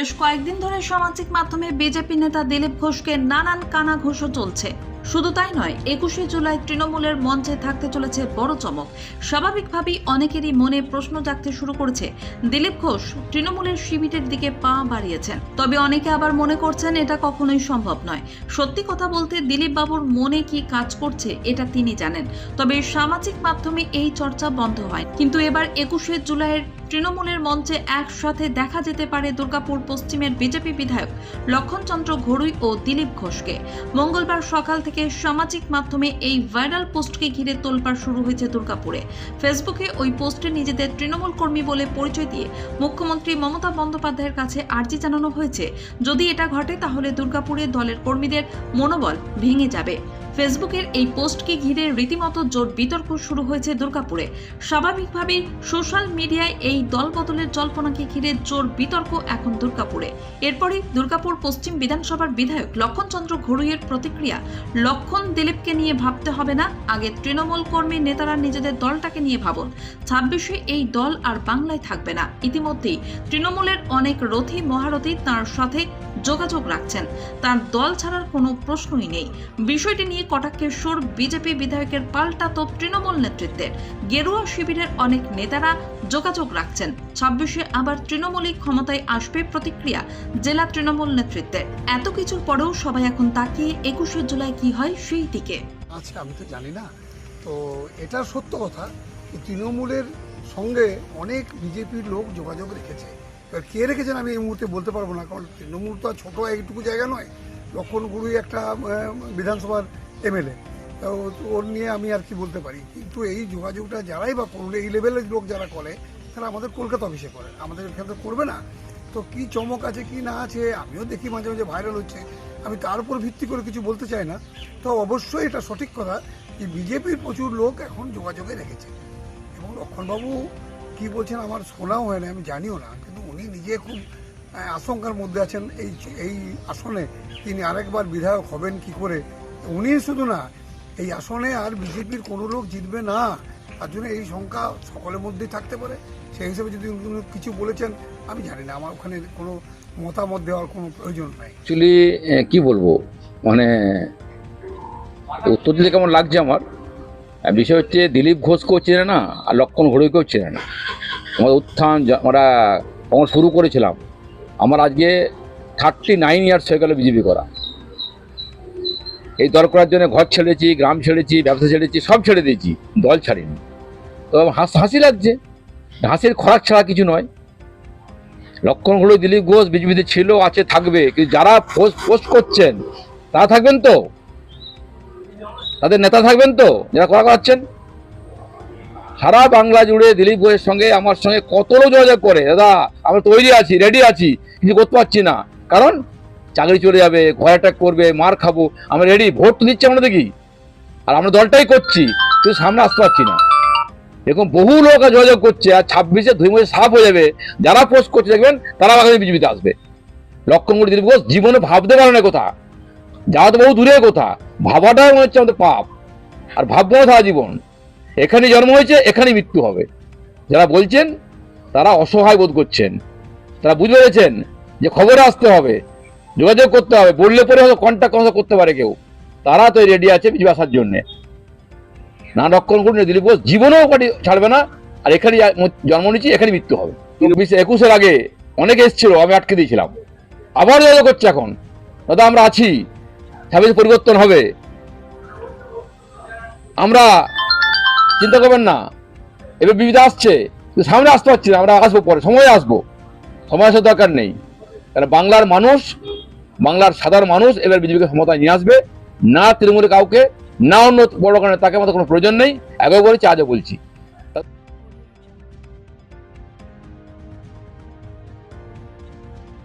বেশ কয়েকদিন ধরে সামাজিক মাধ্যমে বিজেপি নেতা দিলীপ ঘোষকে নানান কানা ঘোষও চলছে। শুধু তাই নয়, একুশে জুলাই তৃণমূলের মঞ্চে থাকতে চলেছে বড় চমক। স্বাভাবিকভাবেই অনেকেরই মনে প্রশ্ন জাগতে শুরু করেছে, দিলীপ ঘোষ তৃণমূলের শিবিরের দিকে পা বাড়িয়েছেন। তবে অনেকে আবার মনে করছেন এটা কখনোই সম্ভব নয়। সত্যি কথা বলতে দিলীপ বাবুর মনে কি কাজ করছে, এটা তিনি জানেন। তবে সামাজিক মাধ্যমে এই চর্চা বন্ধ হয়। কিন্তু এবার একুশে জুলাইয়ের তৃণমূলের মঞ্চে একসাথে দেখা যেতে পারে দুর্গাপুর পশ্চিমের বিজেপি বিধায়ক লক্ষণচন্দ্র ঘড়ুই ও দিলীপ ঘোষকে। মঙ্গলবার সকাল থেকে সামাজিক মাধ্যমে এই ভাইরাল পোস্টকে ঘিরে তোলপাড় শুরু হয়েছে দুর্গাপুরে। ফেসবুকে ওই পোস্টে নিজেদের তৃণমূল কর্মী বলে পরিচয় দিয়ে মুখ্যমন্ত্রী মমতা বন্দ্যোপাধ্যায়ের কাছে আর্জি জানানো হয়েছে। যদি এটা ঘটে, তাহলে দুর্গাপুরে দলের কর্মীদের মনোবল ভেঙে যাবে। ফেসবুকের এই পোস্টকে ঘিরে রীতিমতো জোর বিতর্ক শুরু হয়েছে দুর্গাপুরে। স্বাভাবিকভাবেই সোশ্যাল মিডিয়ায় এই দলবদলের জল্পনাকে ঘিরে জোর বিতর্ক এখন দুর্গাপুরে। এরপরই দুর্গাপুর পশ্চিম বিধানসভার বিধায়ক লক্ষণচন্দ্র ঘড়ুইয়ের প্রতিক্রিয়া, লক্ষণ দিলীপকে নিয়ে ভাবতে হবে না, আগে তৃণমূল কর্মী নেতারা নিজেদের দলটাকে নিয়ে ভাবুন। ছাব্বিশে এই দল আর বাংলায় থাকবে না। ইতিমধ্যেই তৃণমূলের অনেক রথী মহারথী তার সাথে যোগাযোগ রাখছেন। তার দল ছাড়ার কোনো প্রশ্নই নেই। বিষয়টি নিয়ে কটাক্ষের সুর বিজেপি বিধায়কের পাল্টা তো তৃণমূল নেতৃত্বের গেরুয়া শিবিরের অনেক নেতারা যোগাযোগ রাখছেন। ছাব্বিশে আবার তৃণমূলই ক্ষমতায় আসবে প্রতিক্রিয়া জেলা তৃণমূল নেতৃত্বের এত কিছুর পরেও সবাই এখন তাকিয়ে একুশে জুলাই কি হয় সেই দিকে। আচ্ছা আমি তো জানি না। তো এটা সত্য কথা তৃণমূলের সঙ্গে অনেক বিজেপির লোক যোগাযোগ রেখেছে। এবার কে রেখেছেন আমি এই মুহূর্তে বলতে পারব না, কারণ তৃণমূল তো আর ছোট এইটুকু জায়গা নয়। লক্ষণ গুরুই একটা বিধানসভার এমএলএ ওর নিয়ে আমি আর কি বলতে পারি। কিন্তু এই যোগাযোগটা যারাই বা করলে এই লেভেলের লোক যারা করে, তারা আমাদের কলকাতা অফিসে করে। আমাদের এখানে করবে না। তো কি চমক আছে, কি না আছে, আমিও দেখি মাঝে মাঝে ভাইরাল হচ্ছে। আমি তার উপর ভিত্তি করে কিছু বলতে চাই না। তো অবশ্যই এটা সঠিক কথা যে বিজেপির প্রচুর লোক এখন যোগাযোগে রেখেছে। এবং লক্ষণবাবু কি বলছেন আমার শোনাও হয় না আমি জানিও না। উনি নিজে খুব আশঙ্কার মধ্যে আছেন। এই এই আসনে তিনি আরেকবার বিধায়ক হবেন কি করে, উনি শুধু না, এই আসনে আর বিজেপির কোনো লোক জিতবে না, তার জন্য এই সংখ্যা সকলের মধ্যেই থাকতে পারে। সেই হিসেবে যদি কিছু বলেছেন, আমি জানি না, আমার ওখানে কোনো মতামত দেওয়ার কোনো প্রয়োজন নাই। অ্যাকচুয়ালি কি বলব মানে উত্তর দিলে কেমন লাগছে আমার? বিষয় হচ্ছে, দিলীপ ঘোষকেও চেনে না, আর লক্ষণ ঘড়ুইকেও চেনে না। আমাদের উত্থান জ- কখন শুরু করেছিলাম। আমার আজকে থার্টি নাইন ইয়ার্স হয়ে গেল বিজেপি করা। এই দল করার জন্য ঘর ছেড়েছি, গ্রাম ছেড়েছি, ব্যবসা ছেড়েছি, সব ছেড়ে দিয়েছি। দল ছাড়িনি। তো হাস, হাসি লাগছে। হাসির খরাক ছাড়া কিছু নয়। লক্ষণ হলো দিলীপ ঘোষ বিজেপিতে ছিল, আছে, থাকবে। কিন্তু যারা পোস্ট পোস্ট করছেন, তারা থাকবেন তো? তাদের নেতা থাকবেন তো? যারা করা করাচ্ছেন? সারা বাংলা জুড়ে দিলীপ ঘোষের সঙ্গে আমার সঙ্গে কত যোগাযোগ করে। দাদা, আমরা তৈরি আছি রেডি আছি কিছু করতে পারছি না। কারণ চাকরি চলে যাবে ঘর অ্যাটাক করবে, মার খাব, আমরা রেডি ভোট তো দিচ্ছি আমরা দেখি। আর আমরা দলটাই করছি, কিন্তু সামনে আসতে পারছি না। এরকম বহু লোক যোগাযোগ করছে, আর ছাব্বিশে দুই মাসে সাফ হয়ে যাবে। যারা পোস্ট করছে, দেখবেন, তারা আগামী বিজেপিতে আসবে। লক্ষণগুলি দিলীপ ঘোষ, জীবনে ভাবতে পারে না কথা। যাওয়া তো বহু দূরের কথা, ভাবাটাই মনে হচ্ছে আমাদের পাপ। আর ভাববো না জীবন। এখানে জন্ম হয়েছে এখানেই মৃত্যু হবে। যারা বলছেন তারা অসহায় বোধ করছেন। তারা বুঝে পেরেছেন যে খবরে আসতে হবে যোগাযোগ করতে হবে বললে পরে হয়তো কন্ট্যাক্ট কথা করতে পারে কেউ। তারা তো রেডি আছে বিজেপি আসার জন্যে। না রক্ষণ করুন দিলীপ ঘোষ জীবনেও পার্টি ছাড়বে না আর এখানে জন্ম নিয়েছি এখানে মৃত্যু হবে। চব্বিশে একুশের আগে অনেকে এসেছিল আমি আটকে দিয়েছিলাম। আবার যোগাযোগ করছে এখন। দাদা আমরা আছি। ছাব্বিশে পরিবর্তন হবে। আমরা চিন্তা করবেন না। এবার বিবিধ আসছে সামনে আসতে পারছি না, আমরা আসব পরে, সময় আসব। সময় আসার দরকার নেই। কারণ বাংলার মানুষ, বাংলার সাধারণ মানুষ এবার বিজেপিকে ক্ষমতায় নিয়ে আসবে। না তৃণমূলে কাউকে, না অন্য বড় কারণে তাকে আমাদের কোনো প্রয়োজন নেই। একবার বলেছি, আজও বলছি।